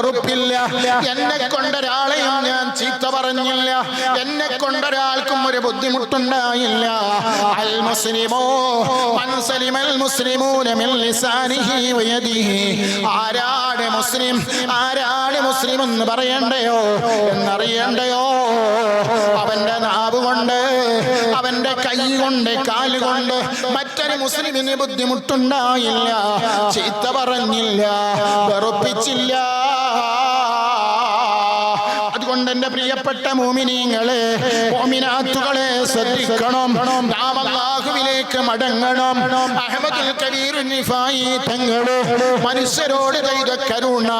വെറുപ്പില്ല. എന്നെ കൊണ്ടൊരാളെയും ഞാൻ ചീത്ത പറഞ്ഞില്ല. എന്നെ കൊണ്ടൊരാൾക്കും ഒരു ബുദ്ധിമുട്ടുണ്ടായില്ല. അൽ മുസ്ലിമോ മൻസലിമൽ മുസ്ലിമൂന മിൻ ലിസാനിഹി ആരാണ് മുസ്ലിം? ആരാണ് മുസ്ലിം എന്ന് പറയണ്ടയോ? എന്നറിയണ്ടയോ? അവന്റെ നാവ് കൊണ്ട് അവന്റെ കൈ കൊണ്ട് കാൽ കൊണ്ട് മറ്റൊരു മുസ്ലിമിന് ബുദ്ധിമുട്ടുണ്ടായില്ല. ചീത്ത പറഞ്ഞില്ല. വെറുപ്പിച്ചില്ല. അതുകൊണ്ട് എന്റെ പ്രിയപ്പെട്ട മോമിനീങ്ങളെ മോമിനാത്തുകളെ ശ്രദ്ധിക്കണം. നാം അള്ളാഹുവിലേക്ക് മടങ്ങണം. അഹമ്മദുൽ നിഫായി തങ്ങൾ മനുഷ്യരോട് ചെയ്ത കരുണ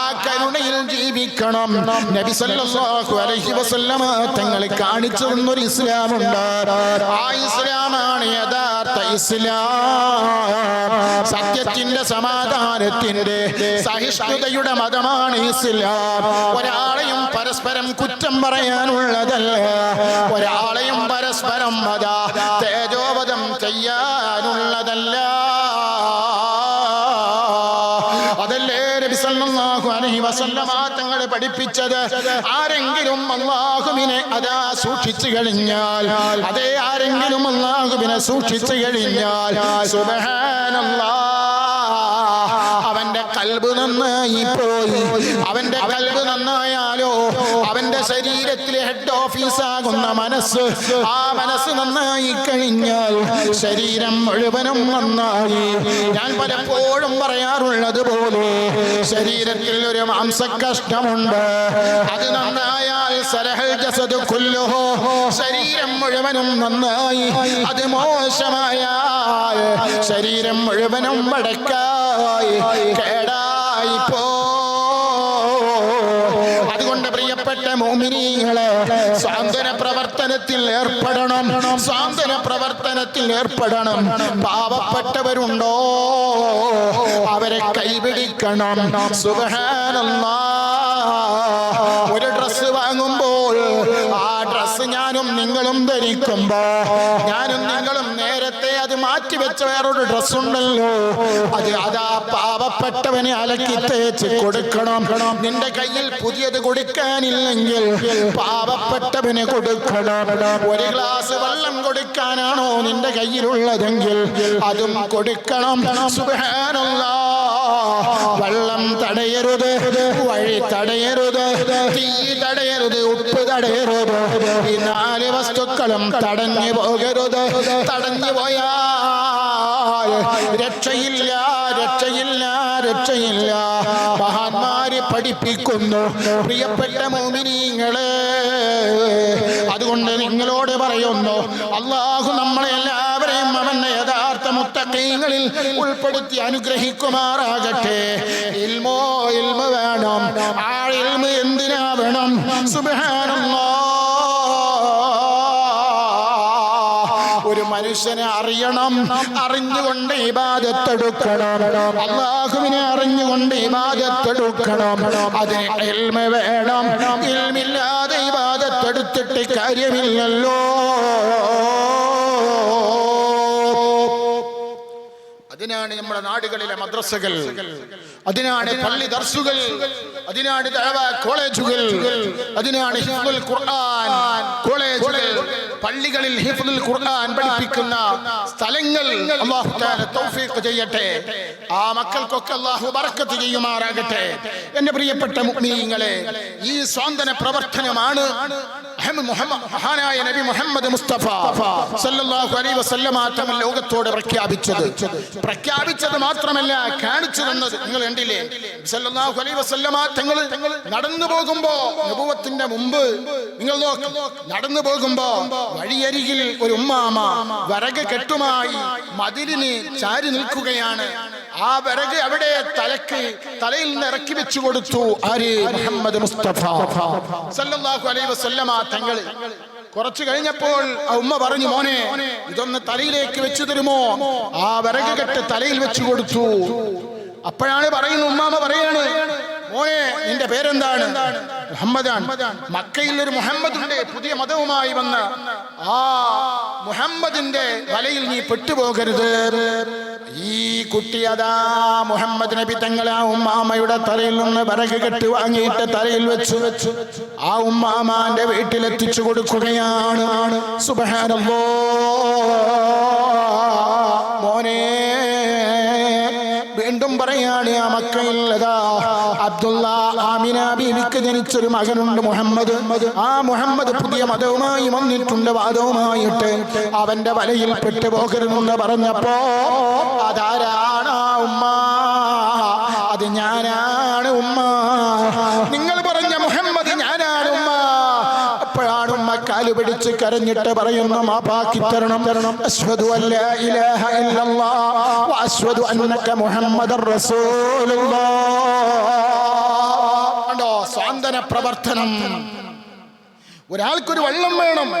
ആ കരുണയിൽ ജീവിക്കണം. നബി സല്ലല്ലാഹു അലൈഹി വസല്ലമ തങ്ങൾ കാണിച്ചു തന്നൊരു ഇസ്ലാമുണ്ട്. ആ ഇസ്ലാമാണ് യഥാർത്ഥ ഇസ്ലാം. സത്യത്തിന്റെ സമാധാനത്തിന്റെ സഹിഷ്ണുതയുടെ മതമാണ് ഇസ്ലാം. ഒരാളെയും പരസ്പരം കുറ്റം പറയാനുള്ളതല്ല. ഒരാളെയും പരസ്പരം അതാ സല്ലല്ലാഹു അലൈഹി വസല്ലമ തങ്ങൾ പഠിപ്പിച്ചത് ആരെങ്കിലും അള്ളാഹുവിനെ അതാ സൂക്ഷിച്ചു കഴിഞ്ഞാൽ അതേ ആരെങ്കിലും അള്ളാഹുവിനെ സൂക്ഷിച്ചു കഴിഞ്ഞാൽ സുബ്ഹാനല്ലാഹ് അവന്റെ കൽബ് നന്നായി പോയി. അവന്റെ കൽബ് നന്നായാലോ? അവന്റെ ശരീരത്തിലെ ഹെഡ് ഓഫീസ് ആകുന്ന മനസ്സ്. ആ മനസ്സ് നന്നായി കഴിഞ്ഞാൽ ശരീരം മുഴുവനും നന്നായി. ഞാൻ പലപ്പോഴും പറയാറുള്ളത് പോലെ ശരീരത്തിൽ ഒരു മാംസക്കഷ്ണമുണ്ട് അത് നന്നായാൽ സലഹൽ ജസദ് കുല്ലുഹോ. ശരീരം മുഴുവനും നന്നായി. അത് മോശമായാൽ ശരീരം മുഴുവനും വടക്കായി കേടായി പോ അതുകൊണ്ട് പ്രിയപ്പെട്ട മോമിനികളെ സ്വാന്തന പ്രവർത്തനത്തിൽ ഏർപ്പെടണം. സ്വാന്തന പ്രവർത്തനത്തിൽ ഏർപ്പെടണം. പാവപ്പെട്ടവരുണ്ടോ? അവരെ കൈപിടിക്കണം. സുബഹാനല്ലാ. ഒരു ഡ്രസ്സ് വാങ്ങുമ്പോൾ ആ ഡ്രസ്സ് ഞാനും നിങ്ങളും ധരിക്കുമ്പോ ഞാനും നിങ്ങളും നേരത്തെ അത് മാറ്റി വെച്ച വേറൊരു ഡ്രസ് ഉണ്ടല്ലോ അത് അതാ പാവപ്പെട്ടവനെ അലക്കി തേച്ച് കൊടുക്കണം. നിന്റെ കയ്യിൽ പുതിയത് കൊടുക്കാനില്ലെങ്കിൽ പാവപ്പെട്ടവന് കൊടുക്കണം. ഒരു ഗ്ലാസ് വെള്ളം കൊടുക്കാനാണോ നിന്റെ കയ്യിലുള്ളതെങ്കിൽ അതും കൊടുക്കണം. വെള്ളം തടയരുത് വഴി തടയരുത് തീ തടയരുത് ഉപ്പ് തടയരുത്. ഈ നാല് വസ്തുക്കളും തടഞ്ഞു പോകരുത്. തടഞ്ഞു പോയാൽ രക്ഷയില്ല രക്ഷയില്ല. രക്ഷയില്ല മഹാന്മാരെ പഠിപ്പിക്കുന്നു. പ്രിയപ്പെട്ട മോമിനിങ്ങളെ അതുകൊണ്ട് നിങ്ങളോട് പറയുന്നു അള്ളാഹു നമ്മളെ എല്ലാവരെയും അവന്റെ യഥാർത്ഥ മുത്തക്കൈകളിൽ ഉൾപ്പെടുത്തി അനുഗ്രഹിക്കുമാറാകട്ടെ. ഇൽമോ ഇൽമ വേണം. ആ ഇൽമ എന്തിനാ വേണം? സുബഹാനല്ലാ മനുഷ്യനെ അറിയണം. അറിഞ്ഞുകൊണ്ട് ഇബാദത്തെടുക്കണം. അള്ളാഹുവിനെ അറിഞ്ഞുകൊണ്ട് ഇബാദത്തെടുക്കണം. അതിന് എൽമ വേണം. ഇൽമില്ലാതെ ഇബാദത്തെടുത്തിട്ട് കാര്യമില്ലല്ലോ. അതിനാണ് നമ്മുടെ നാടുകളിലെ മദ്രസകൾ. അതിനാണ് പള്ളി ദർസുകൾ. അതിനാണ് കോളേജുകൾ. അതിനാണ് ഖുർആൻ. കോളേജുകൾ പള്ളികളിൽ ഹിഫ്ദുൽ ഖുർആൻ പഠിപ്പിക്കുന്ന സ്ഥലങ്ങൾ അല്ലാഹു തആല തൗഫീഖ് ചെയ്യട്ടെ. ആ മക്കൾക്കൊക്കെ അല്ലാഹു ബർക്കത്ത് ചെയ്യുമാറാകട്ടെ. എന്റെ പ്രിയപ്പെട്ട മുഅ്മിനീങ്ങളെ ഈ സ്വാന്തന പ്രവർത്തനമാണ് മഹാനായ നബി മുഹമ്മദ് മുസ്തഫ സല്ലല്ലാഹു അലൈഹി വസല്ലമ ലോകത്തോട് പ്രഖ്യാപിച്ചത്. പ്രഖ്യാപിച്ചത് മാത്രമല്ല കാണിച്ചു തന്നത് നിങ്ങൾ കണ്ടില്ലേ? സല്ലല്ലാഹു അലൈഹി വസല്ലമ തങ്ങൾ നടന്നു പോകുമ്പോ നബുവത്തിന്റെ മുമ്പ് നിങ്ങൾ നടന്നു പോകുമ്പോ വഴിയരികിൽ ഒരു ഉമ്മാമ വരക കെട്ടുമായി മതിലിന് ചാരി നിൽക്കുകയാണ്. ആ വിറക് അവിടെ തലക്ക് തലയിൽ നിന്ന് ഇറക്കി വെച്ചു കൊടുത്തു. മുഹമ്മദ് മുസ്തഫ. സല്ലല്ലാഹു അലൈഹി വസല്ലമ തങ്ങൾ. കുറച്ചു കഴിഞ്ഞപ്പോൾ ഉമ്മ പറഞ്ഞു മോനെ ഇതൊന്ന് തലയിലേക്ക് വെച്ചു തരുമോ? ആ വിറക് കെട്ട് തലയിൽ വെച്ചു കൊടുത്തു. അപ്പോഴാണ് പറയുന്നു ഉമ്മാമ പറയാണ് മോനെ നിന്റെ പേരെന്താണ്? മുഹമ്മദാണ്. മക്കയിൽ ഒരു മുഹമ്മദ് ഉണ്ട് പുതിയ മതവുമായി വന്ന. ആ മുഹമ്മദിന്റെ വലയിൽ നീ പെട്ടുപോകരുത്. ഈ കുട്ടി അതാ മുഹമ്മദ് നബി തങ്ങളെ ആ ഉമ്മാമയുടെ തലയിൽ നിന്ന് വിറക് കെട്ടി വാങ്ങിയിട്ട് തലയിൽ വെച്ചു. വെച്ചു ആ ഉമ്മാമാന്റെ വീട്ടിലെത്തിച്ചു കൊടുക്കുകയാണ്. സുബഹാനല്ലോ. മോനെ വീണ്ടും പറയാണ് ആ ആമിന ബീവിക്ക് ജനിച്ചൊരു മകനുണ്ട് മുഹമ്മദ്. ആ മുഹമ്മദ് പുതിയ മതവുമായി വന്നിട്ടുണ്ട് വാദവുമായിട്ട്. അവന്റെ വലയിൽ പെട്ടുപോകരുതെന്ന് പറഞ്ഞപ്പോ അതാരാണ് ഉമ്മ? അത് ഞാനാണ് ഉമ്മ. നിങ്ങൾ പറഞ്ഞ മുഹമ്മദ് ഞാനാണ് ഉമ്മ. അപ്പോഴാണ് ഉമ്മ കാൽ പിടിച്ച് കരഞ്ഞിട്ട് പറയുന്നു മാപ്പാക്കി തരണം. തരണം അശ്വതു അല്ല ഇലാഹ ഇല്ലല്ലാഹ് റസൂലുള്ളാഹ് കണ്ടോ പ്രവർത്തനം. ഒരാൾക്കൊരു വെള്ളം വേണം.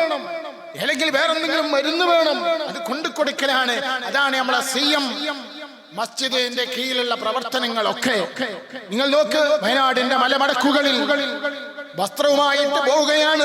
അല്ലെങ്കിൽ വേറെന്തെങ്കിലും മരുന്ന് വേണം. അത് കൊണ്ടു കൊടുക്കലാണ് അതാണ് നമ്മളെ സി എം മസ്ജിദിന്റെ കീഴിലുള്ള പ്രവർത്തനങ്ങളൊക്കെ. നിങ്ങൾ നോക്ക് വയനാടിന്റെ മലമടക്കുകളിൽ വസ്ത്രവുമായിട്ട് പോവുകയാണ്.